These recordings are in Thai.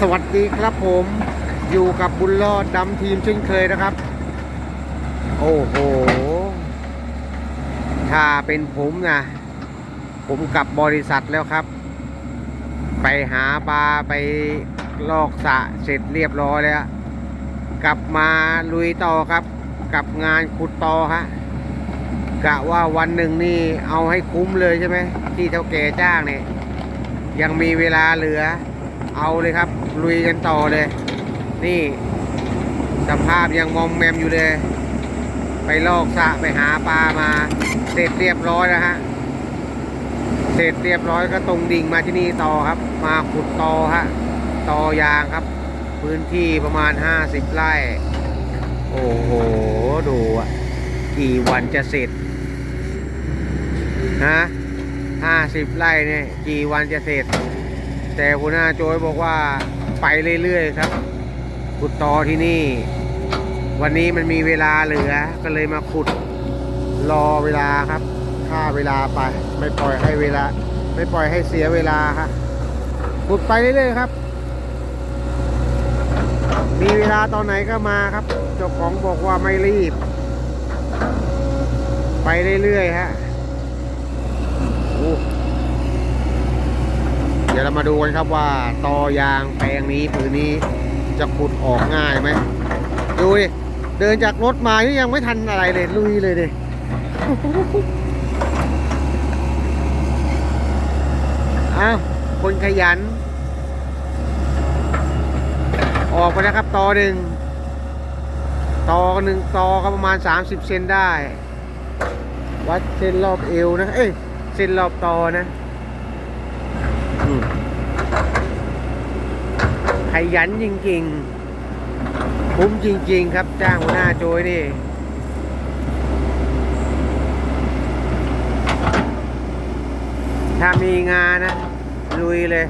สวัสดีครับผมอยู่กับบุญรอดดำทีมเช่นเคยนะครับ โอ้โห ถ้าเป็นผมนะ ผมกลับบริษัทแล้วครับ ไปหาปลาไปลอกสะเสร็จเรียบร้อยแล้ว กลับมาลุยต่อครับ กับงานขุดต่อฮะกะว่าวันหนึ่งนี่เอาให้คุ้มเลยใช่ไหมที่เท่าแก่จ้างเนี่ยยังมีเวลาเหลือ เอาเลยครับ ลุยกันต่อเลย นี่สภาพยังมอมแมมอยู่เลย ไปลอกสะไปหาปลามา เสร็จเรียบร้อยแล้วฮะ เสร็จเรียบร้อยก็ตรงดิ่งมาที่นี่ต่อครับ มาขุดตอฮะตอยางครับ พื้นที่ประมาณ 50 ไร่ โอ้โห ดูอะ กี่วันจะเสร็จฮะ50ไร่เนี่ย กี่วันจะเสร็จ แต่หัวหน้าโจยบอกว่า ไปเรื่อยๆครับขุดตอที่นี่ วันนี้มันมีเวลาเหลือ ก็เลยมาขุดรอเวลาครับฆ่าเวลาไป ไม่ปล่อยให้เวลา ไม่ปล่อยให้เสียเวลาครับขุดไปเรื่อยๆครับ มีเวลาตอนไหนก็มาครับเจ้าของบอกว่าไม่รีบ ไปเรื่อยๆฮะโอ้ เดี๋ยวเรามาดูกันครับว่าตอยางแปลงนี้ผืนนี้จะขุดออกง่ายไหมดูดิเดินจากรถมานี่ยังไม่ทันอะไรเลยลุยเลยดิอ้าวคนขยัน ออกไปนะครับตอหนึ่งตอหนึ่งตอก็ประมาณ 30 เซนได้ วัดเส้นรอบเอวนะ เอ้ยเส้นรอบตอนะ ขยันจริงๆ คุ้มจริง ๆ ครับ จ้างหัวหน้าโจยนี่ถ้ามีงานนะลุยเลย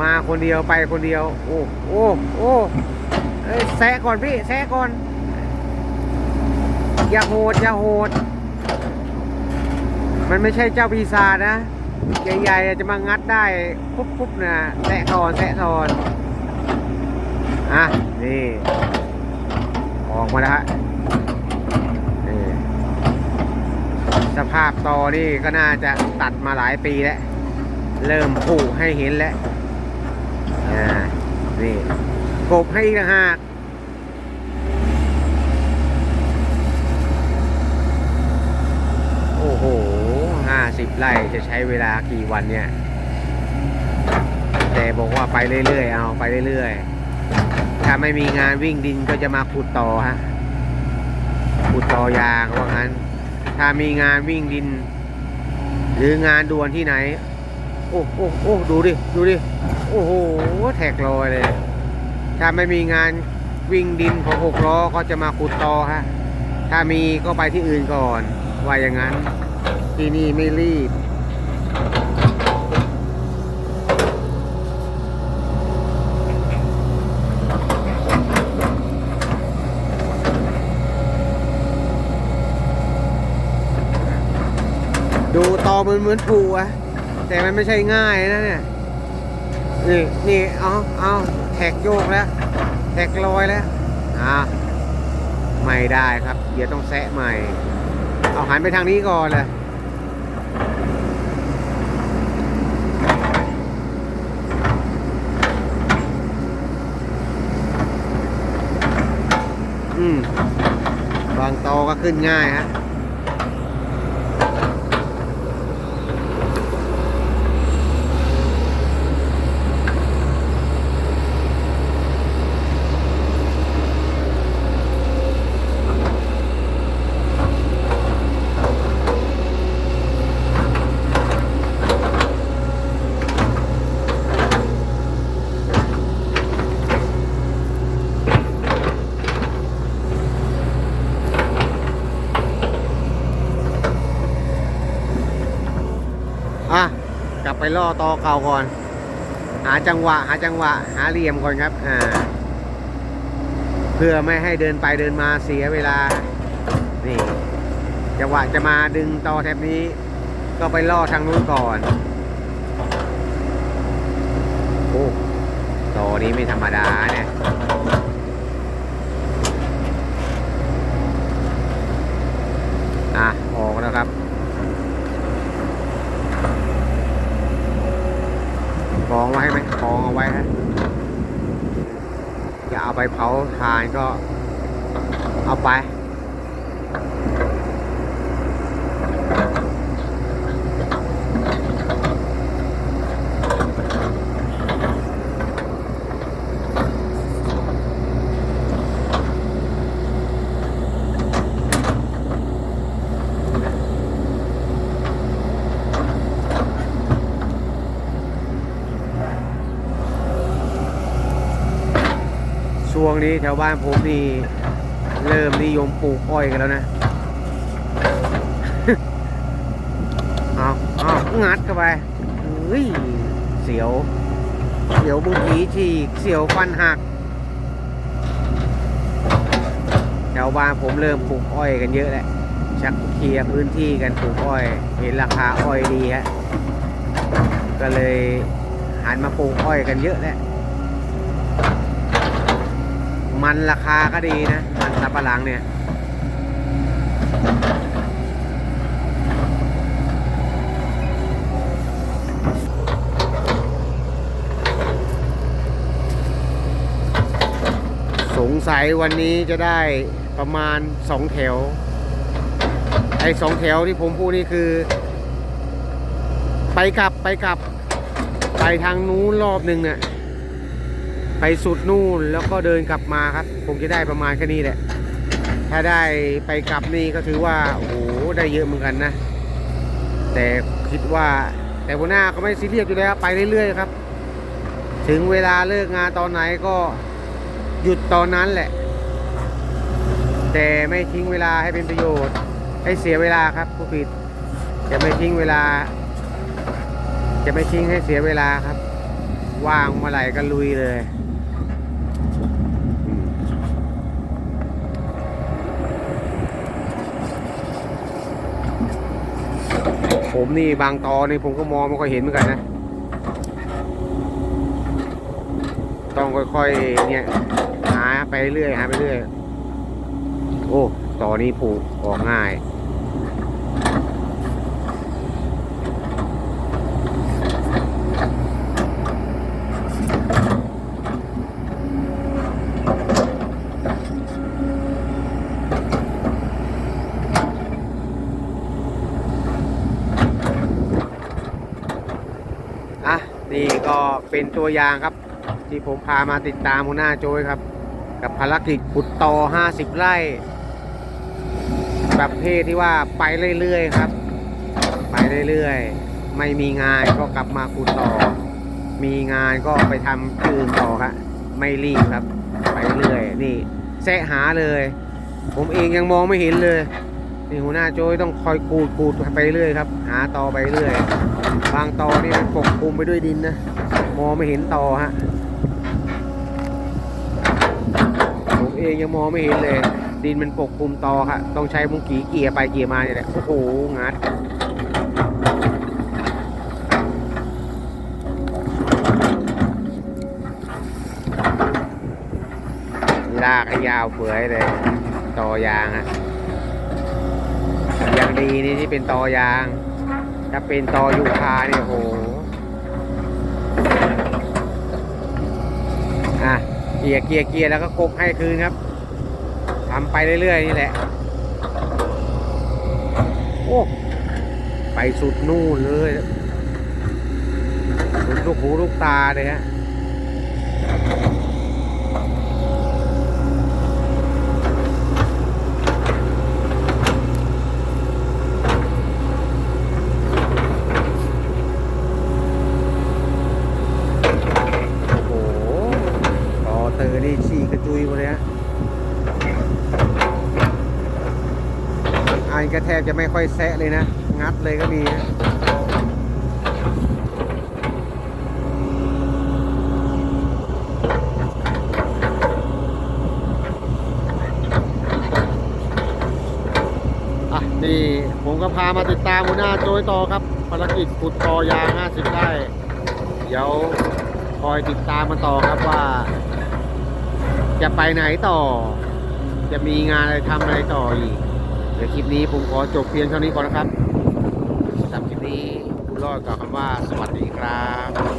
มาคนเดียวไปคนเดียว โอ้โอ้โอ้เอ้ยแซะก่อนพี่แซะก่อน อย่าโหด อย่าโหด มันไม่ใช่เจ้าปีศาจนะ ใหญ่ๆจะมางัดได้ปุ๊บปุ๊บนะแซะก่อนแซะก่อนอะนี่ออกมาแล้วฮะสภาพตอนี่ก็น่าจะตัดมาหลายปีแล้ว เริ่มผูให้เห็นแล้วอ่านี่กบให้อีกต่างหาก โอ้โห ห้าสิบ ไร่จะใช้เวลากี่วันเนี่ย แต่บอกว่าไปเรื่อยๆเอาไปเรื่อยๆ ถ้าไม่มีงานวิ่งดินก็จะมาขุดต่อฮะ ขุดต่อยางว่างั้น ถ้ามีงานวิ่งดิน หรืองานด่วนที่ไหน โอ้โอ้โอ้ดูดิ ดูดิ โอ้โห แท็กลอยเลย ถ้าไม่มีงานวิ่งดินของหกล้อก็จะมาขุดต่อฮะ ถ้ามีก็ไปที่อื่นก่อน ว่าอย่างนั้น ที่นี่ไม่รีบ ดูตอมันเหมือนปูอะแต่มันไม่ใช่ง่ายนะเนี่ย นี่นี่เอาเอาแท็กโยกแล้วแท็กลอยแล้วอ่าไม่ได้ครับ เดี๋ยวต้องแซะใหม่ เอาหันไปทางนี้ก่อนเลย บางตอก็ขึ้นง่ายฮะ ก ล่อตอเก่าก่อน หาจังหวะ หาจังหวะ หาเหลี่ยมก่อนครับ อ่า เพื่อไม่ให้เดินไปเดินมาเสียเวลา นี่จังหวะจะมาดึงตอแถบนี้ ก็ไปล่อทางนู้นก่อน โอ้ตอนี้ไม่ธรรมดาเนี่ย อะ ออกแล้วครับ กองไว้ไหมกองเอาไว้ฮะอย่าเอา ไปเผาทานก็เอาไป ช่วงนี้แถวบ้านผมนี่เริ่มนิยมปลูกอ้อยกันแล้วนะ เอาเอางัดเข้าไปเฮ้ย เสียว เสียวบุกีฉีก เสียวฟันหัก แถวบ้านผมเริ่มปลูกอ้อยกันเยอะแหล้วชักเคลียร์พื้นที่กันปลูกอ้อย เห็นราคาอ้อยดีฮะ ก็เลยหันมาปลูกอ้อยกันเยอะแหล้ว มันราคาก็ดีนะ มันสับปะหลังเนี่ยสงสัยวันนี้จะได้ประมาณสองแถว ไอ้สองแถวที่ผมพูดนี่คือ ไปกลับไปกลับ ไปทางนู้นรอบหนึ่งเนี่ย ไปสุดนู่นแล้วก็เดินกลับมาครับผมจะได้ประมาณแค่นี้แหละ ถ้าได้ไปกลับนี่ก็ถือว่าโอ้โหได้เยอะเหมือนกันนะ แต่คิดว่าแต่หัวหน้าก็ไม่ซีเรียสอยู่แล้วไปเรื่อยๆครับ ถึงเวลาเลิกงานตอนไหนก็หยุดตอนนั้นแหละ แต่ไม่ทิ้งเวลาให้เป็นประโยชน์ ให้เสียเวลาครับผู้ผิดจะไม่ทิ้งเวลา จะไม่ทิ้งให้เสียเวลาครับ ว่างเมื่อไหร่ก็ลุยเลย ผมนี่บางตอนี่ผมก็มองไม่ค่อยเห็นเหมือนกันนะ ต้องค่อยๆเนี่ยหาไปเรื่อยหาไปเรื่อย โอ้ตอนี้ผูกออกง่าย อะ นี่ก็ เป็นตัวอย่างครับ ที่ผมพามาติดตามหัวหน้าโจยครับ กับภารกิจขุดต่อ 50 ไร่ประเภทที่ว่าไปเรื่อยๆครับ ไปเรื่อยๆ ไม่มีงานก็กลับมาขุดต่อ มีงานก็ไปทำอื่นต่อครับไม่รีบครับ ไปเรื่อยนี่แสะหาเลย ผมเองยังมองไม่เห็นเลยนี่หัวหน้าโจยต้องคอยขูดขูดไปเรื่อยครับ หาต่อไปเรื่อย บางตอนี่มันปกคลุมไปด้วยดินนะ มองไม่เห็นต่อฮะผมเองยังมองไม่เห็นเลย ดินมันปกคลุมต่อครับต้องใช้มุงกีเกียร์ไปเกียร์มาเนี่ยแหละโอ้โหงัดลากให้ยาวเฟือยเลยตอยางฮะอย่างดีนี่ที่เป็นตอยาง ถ้าเป็นตอยูคาเนี่ยโห อะ เกียร์เกียร์เกียร์แล้วก็กบให้คืนครับทำไปเรื่อยๆนี่แหละโอ้ไปสุดนู่นเลยสุดลูกหูลูกตาเลยฮะ โอ้โหต่อเตอร์นี่ฉีกกระจุยหมดเลยฮะ อันก็แทบจะไม่ค่อยแซะเลยนะ งัดเลยก็มีนะอะนี่ผมก็พามาติดตามหัวหน้าโจยต่อครับภารกิจขุดต่อยาง 50ไร่เดี๋ยวคอยติดตามมาต่อครับว่า จะไปไหนต่อ จะมีงานอะไรทำอะไรต่ออีก เดี๋ยวคลิปนี้ผมขอจบเพียงเท่านี้ก่อนนะครับสำหรับคลิปนี้คุณรอดกับคำว่าสวัสดีครับ